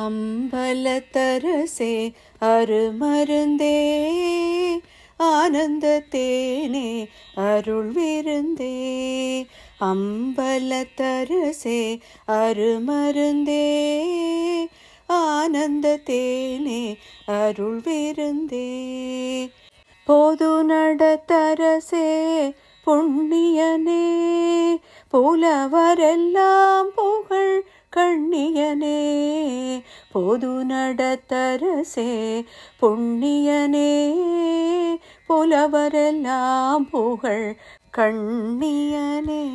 அம்பலத்தரசே அருமருந்தே ஆனந்த தேனே அருள் விருந்தே அம்பலத்தரசே அருமருந்தே ஆனந்த தேனே அருள் விருந்தே போது நடத்தரசே புண்ணியனே புலவரெல்லாம் புகழ் கண்ணியனே பொது நடத்தரசே புண்ணியனே. புலவரெல்லாம் புகழ் கண்ணியனே.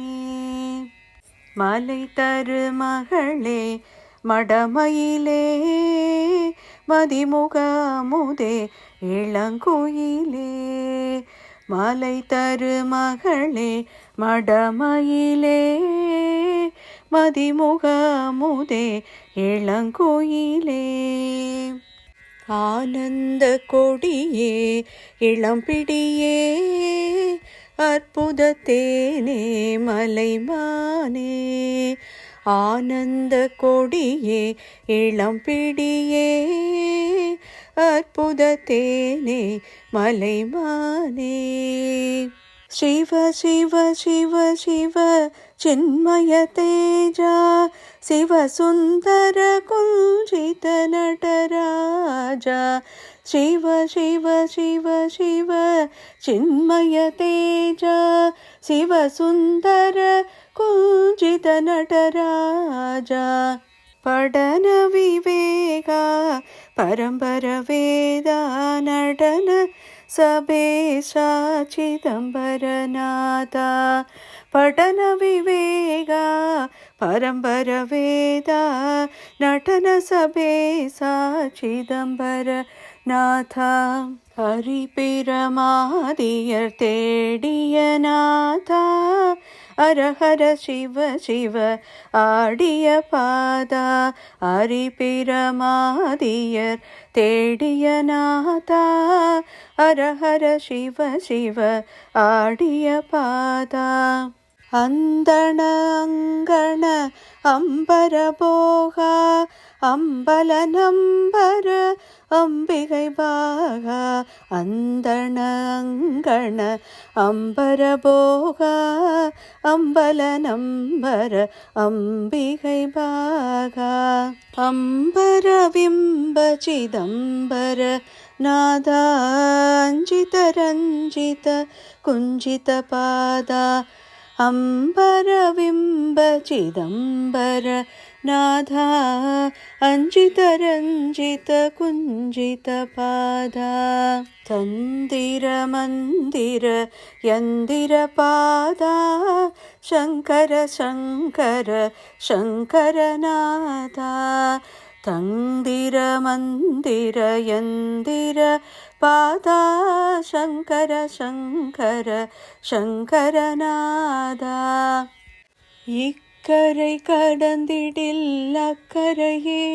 மலை தரு மகளே மடமயிலே மதிமுகமுதே இளங்குயிலே. மலை தரு மகளே மடமயிலே மதிமுகமுதே இளங்கோயிலே. ஆனந்த கொடியே இளம்பிடியே அற்புதத்தேனே மலைமானே. ஆனந்த கொடியே இளம்பிடியே அற்புதத்தேனே மலைமானே. சிவ சிவ சிவ சிவ चिन्मय तेजा शिवसुन्दर कुञ्चितनटराजा शिव शिव शिव शिव चिन्मय तेजा शिवसुन्दर कुञ्चितनटराजा पठन विवेका परम्परवेदा नटन സഭേശ ചിദംബരനാഥ പഠന വിവേക പരമ്പരവേദ നടന സഭേശ ചിദംബരനാഥ ഹരിപിരമാതിയർ തേടിയനാഥ அரஹர சிவ சிவ ஆடிய பாதா அரிபிரமாதியர் தேடிய நாதா. அரஹர சிவ சிவ ஆடிய பாதா. அந்தண அங்கண அம்பர போகா அம்பல நம்பர அம்பிகை பாகா அந்தண அங்கண அம்பர போகா அம்பல நம்பர அம்பிகை பாகா அம்பர விம்ப சிதம்பர நாதாஞ்சித ரஞ்சித குஞ்சித பாதா அம்பரவிம்ப சிதம்பர நாதா அஞ்சிதரஞ்சித குஞ்சித பாதா தந்திர மந்திர யந்திர பாதா சங்கர சங்கர சங்கரநாதா. தந்திர மந்திர யந்திர பாதா சங்கர சங்கர சங்கரநாதா. இக்கரை கடந்திடில் அக்கரையே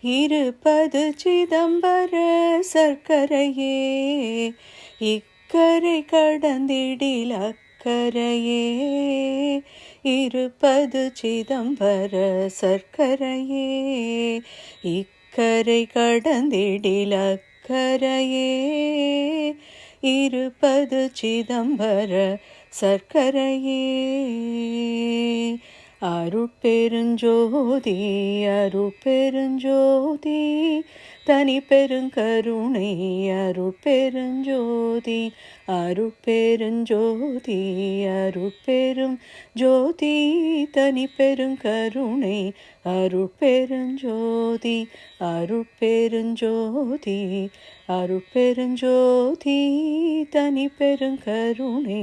இருப்பது சிதம்பர சர்க்கரையே. இக்கரை கடந்திடில் அக்கரையே சர்க்கரையே இருப்பது சிதம்பர சர்க்கரையே இக்கரை கடந்திடில் அக்கரையே இருப்பது சிதம்பர சர்க்கரையே. அருட்பெருஞ்சோதி அருட்பெருஞ்சோதி தனி பெருங்கருணை அருட்பெருஞ்சோதி அருட்பெருஞ்சோதி அருட்பெரும் ஜோதி தனி பெருங்கருணை அருட்பெருஞ்சோதி அருட்பெருஞ்சோதி அருட்பெருஞ்சோதி தனி பெருங்கருணை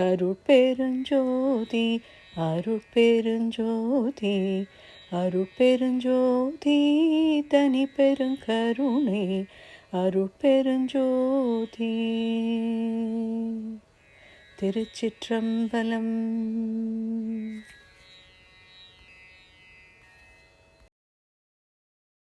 அருட்பெருஞ்சோதி அருட்பெருஞ்சோதி அருட்பெருஞ்சோதி தனி பெருங்கருணை அருட்பெருஞ்சோதி. திருச்சிற்றம்பலம்